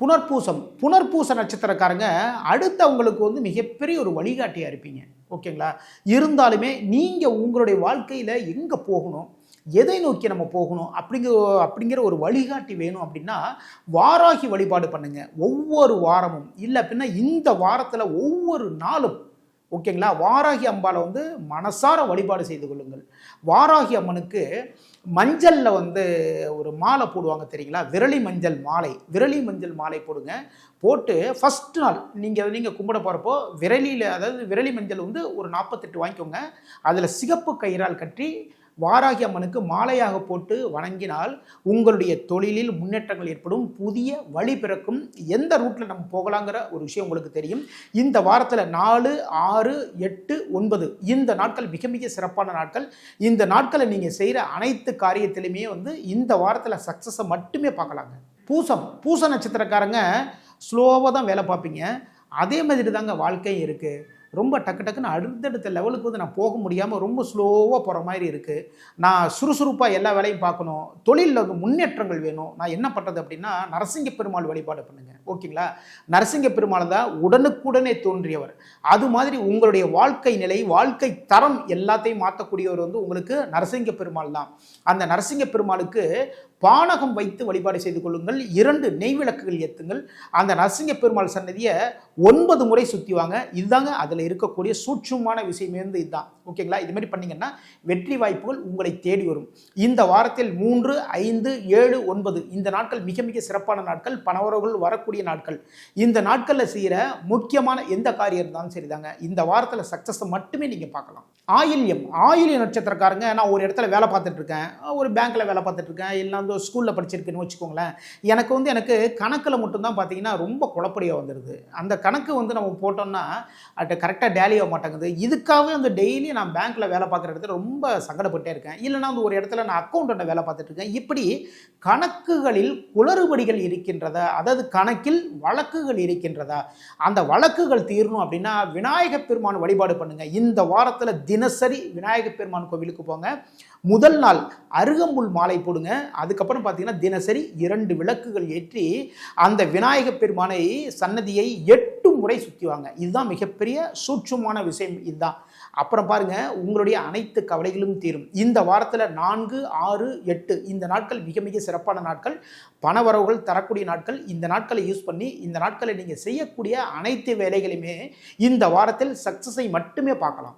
புனர்பூசம் புனர்பூச நட்சத்திரக்காரங்க அடுத்து அவங்களுக்கு வந்து மிகப்பெரிய ஒரு வழிகாட்டியாக இருப்பீங்க. ஓகேங்களா? இருந்தாலுமே நீங்கள் உங்களுடைய வாழ்க்கையில் எங்கே போகணும் எதை நோக்கி நம்ம போகணும் அப்படிங்கிற அப்படிங்கிற ஒரு வழிகாட்டி வேணும் அப்படின்னா வாராகி வழிபாடு பண்ணுங்கள் ஒவ்வொரு வாரமும். இல்லை அப்படின்னா இந்த வாரத்தில் ஒவ்வொரு நாளும் ஓகேங்களா? வாராகி அம்பாவை வந்து மனசார வழிபாடு செய்து கொள்ளுங்கள். வாராகி அம்மனுக்கு மஞ்சளில் வந்து ஒரு மாலை போடுவாங்க தெரியுங்களா? விரலி மஞ்சள் மாலை. விரலி மஞ்சள் மாலை போடுங்க. போட்டு ஃபஸ்ட் நாள் நீங்கள் நீங்கள் கும்பிட போகிறப்போ விரலியில் அதாவது விரலி மஞ்சள் வந்து ஒரு நாற்பத்தெட்டு வாங்கிக்கோங்க. அதில் சிகப்பு கயிறால் கட்டி வாராகி அம்மனுக்கு மாலையாக போட்டு வணங்கினால் உங்களுடைய தொழிலில் முன்னேற்றங்கள் ஏற்படும் புதிய வழி பிறக்கும். எந்த ரூட்டில் நம்ம போகலாங்கிற ஒரு விஷயம் உங்களுக்கு தெரியும். இந்த வாரத்தில் நாலு ஆறு எட்டு ஒன்பது. இந்த நாட்கள் மிக மிக சிறப்பான நாட்கள். இந்த நாட்களை நீங்கள் செய்கிற அனைத்து காரியத்திலுமே வந்து இந்த வாரத்தில் சக்ஸஸை மட்டுமே பார்க்கலாங்க. பூசம் பூச நட்சத்திரக்காரங்க ஸ்லோவாக தான் வேலை பார்ப்பீங்க. அதே மாதிரி தாங்க வாழ்க்கையும் இருக்குது ரொம்ப டக்கு டக்குன்னு அடுத்தடுத்த லெவலுக்கு வந்து நான் போக முடியாமல் ரொம்ப ஸ்லோவாக போகிற மாதிரி இருக்குது நான் சுறுசுறுப்பாக எல்லா வேலையும் பார்க்கணும். தொழிலில் வந்து முன்னேற்றங்கள் வேணும். நான் என்ன பண்ணுறது அப்படின்னா நரசிங்க பெருமாள் வழிபாடு பண்ணுங்க. ஓகேங்களா? நரசிங்க பெருமாள் தான் உடனுக்குடனே தோன்றியவர். அது மாதிரி உங்களுடைய வாழ்க்கை நிலை வாழ்க்கை தரம் எல்லாத்தையும் மாற்றக்கூடியவர் வந்து உங்களுக்கு நரசிங்க பெருமாள் தான். அந்த நரசிங்க பெருமாளுக்கு பானகம் வைத்து வழிபாடு செய்து கொள்ளுங்கள். இரண்டு நெய் விளக்குகள் ஏற்றுங்கள் அந்த நரசிங்க பெருமாள் சன்னதியை ஒன்பது முறை சுற்றி வாங்க. இதுதாங்க அதில் இருக்கக்கூடிய சூட்சமான விஷயம் இருந்து இதுதான். ஓகேங்களா இது மாதிரி பண்ணிங்கன்னா வெற்றி வாய்ப்புகள் உங்களை தேடி வரும். இந்த வாரத்தில் மூன்று ஐந்து ஏழு ஒன்பது. இந்த நாட்கள் மிக மிக சிறப்பான நாட்கள். பணவரவுகள் வரக்கூடிய நாட்கள். இந்த நாட்களில் செய்கிற முக்கியமான எந்த காரியம் இருந்தாலும் சரிதாங்க. இந்த வாரத்தில் சக்ஸஸை மட்டுமே நீங்கள் பார்க்கலாம். ஆயில்யம். ஆயில்ய நட்சத்திரக்காரங்க நான் ஒரு இடத்துல வேலை பார்த்துட்ருக்கேன் ஒரு பேங்க்கில் வேலை பார்த்துட்ருக்கேன் எல்லாம் வந்து ஸ்கூலில் படிச்சிருக்கேன்னு வச்சுக்கோங்களேன் எனக்கு வந்து எனக்கு கணக்கில் மட்டும்தான் பார்த்தீங்கன்னா ரொம்ப குழப்படியாக வந்துடுது அந்த கணக்கு வந்து நம்ம போட்டோம்னா அது கரெக்டாக டேலி ஆக மாட்டேங்குது. இதுக்காகவே அந்த டெய்லி நான் பேங்க்கில் வேலை பார்க்குற இடத்துல ரொம்ப சங்கடப்பட்டே இருக்கேன். இல்லைனா வந்து ஒரு இடத்துல நான் அக்கௌண்ட்டை வேலை பார்த்துட்டு இருக்கேன். இப்படி கணக்குகளில் குளறுபடிகள் இருக்கின்றதா? அதாவது கணக்கில் வழக்குகள் இருக்கின்றதா? அந்த வழக்குகள் தீரணும் அப்படின்னா விநாயகப் பெருமான் வழிபாடு பண்ணுங்கள் இந்த வாரத்தில் தினசரி விநாயகப் பெருமான் கோவிலுக்கு போங்க. முதல் நாள் அருகம்புல் மாலை போடுங்க. அதுக்கப்புறம் பார்த்தீங்கன்னா தினசரி இரண்டு விளக்குகள் ஏற்றி அந்த விநாயகப் பெருமானை சன்னதியை எட்டு முறை சுற்றிவாங்க இதுதான் மிகப்பெரிய சூட்சமான விஷயம். இதுதான். அப்புறம் பாருங்க உங்களுடைய அனைத்து கவலைகளும் தீரும். இந்த வாரத்தில் நான்கு ஆறு எட்டு இந்த நாட்கள் மிக மிக சிறப்பான நாட்கள். பணவரவுகள் தரக்கூடிய நாட்கள். இந்த நாட்களை யூஸ் பண்ணி இந்த நாட்களை நீங்கள் செய்யக்கூடிய அனைத்து வேலைகளையுமே இந்த வாரத்தில் சக்ஸஸை மட்டுமே பார்க்கலாம்.